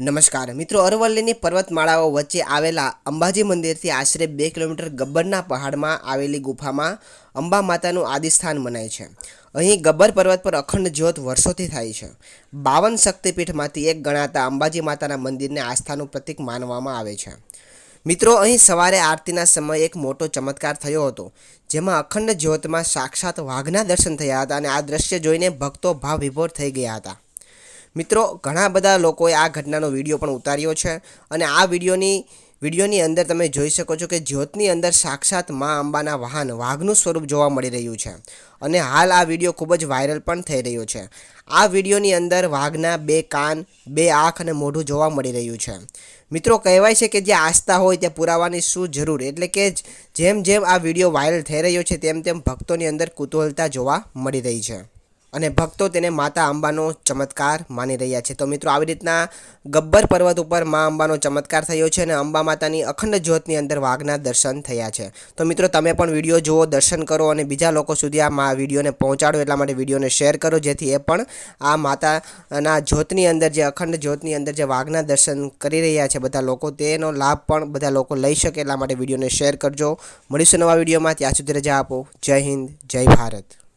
નમસ્કાર. મિત્રો, અરવલ્લીની પર્વતમાળાઓ વચ્ચે આવેલા અંબાજી મંદિરથી આશરે બે કિલોમીટર ગબ્બરના પહાડમાં આવેલી ગુફામાં અંબા માતાનું આદિસ્થાન મનાય છે. અહીં ગબ્બર પર્વત પર અખંડ જ્યોત વર્ષોથી થાય છે. બાવન શક્તિપીઠમાંથી એક ગણાતા અંબાજી માતાના મંદિરને આસ્થાનું પ્રતીક માનવામાં આવે છે. મિત્રો, અહીં સવારે આરતીના સમયે એક મોટો ચમત્કાર થયો હતો, જેમાં અખંડ જ્યોતમાં સાક્ષાત વાઘના દર્શન થયા હતા અને આ દ્રશ્ય જોઈને ભક્તો ભાવ વિભોર થઈ ગયા હતા. મિત્રો, ઘણા બધા લોકોએ આ ઘટનાનો વીડિયો પણ ઉતાર્યો છે અને આ વિડીયોની વિડીયોની અંદર તમે જોઈ શકો છો કે જ્યોતની અંદર સાક્ષાત મા અંબાના વાહન વાઘનું સ્વરૂપ જોવા મળી રહ્યું છે અને હાલ આ વીડિયો ખૂબ જ વાયરલ પણ થઈ રહ્યો છે. આ વિડીયોની અંદર વાઘના બે કાન, બે આંખ અને મોઢું જોવા મળી રહ્યું છે. મિત્રો, કહેવાય છે કે જે આસ્થા હોય ત્યાં પુરાવાની શું જરૂર? એટલે કે જેમ જેમ આ વીડિયો વાયરલ થઈ રહ્યો છે, તેમ તેમ ભક્તોની અંદર કુતૂહલતા જોવા મળી રહી છે. અને ભક્તો તેને માતા અંબાનો ચમત્કાર માની રહ્યા છે. તો મિત્રો, આવી રીતના ગબ્બર પર્વત ઉપર મા અંબાનો ચમત્કાર થયો છે અને અંબા માતાની અખંડ જ્યોતની અંદર વાઘના દર્શન થયા છે. તો મિત્રો, તમે પણ વીડિયો જુઓ, દર્શન કરો અને બીજા લોકો સુધી આ મા વિડીયોને પહોંચાડો. એટલા માટે વિડીયોને શેર કરો, જેથી એ પણ આ માતાના જ્યોતની અંદર જે અખંડ જ્યોતની અંદર જે વાઘના દર્શન કરી રહ્યા છે બધા લોકો, તેનો લાભ પણ બધા લોકો લઈ શકે. એટલા માટે વિડીયોને શેર કરજો. મળીશું નવા વિડીયોમાં. ત્યાં સુધી રજા આપો. જય હિન્દ, જય ભારત.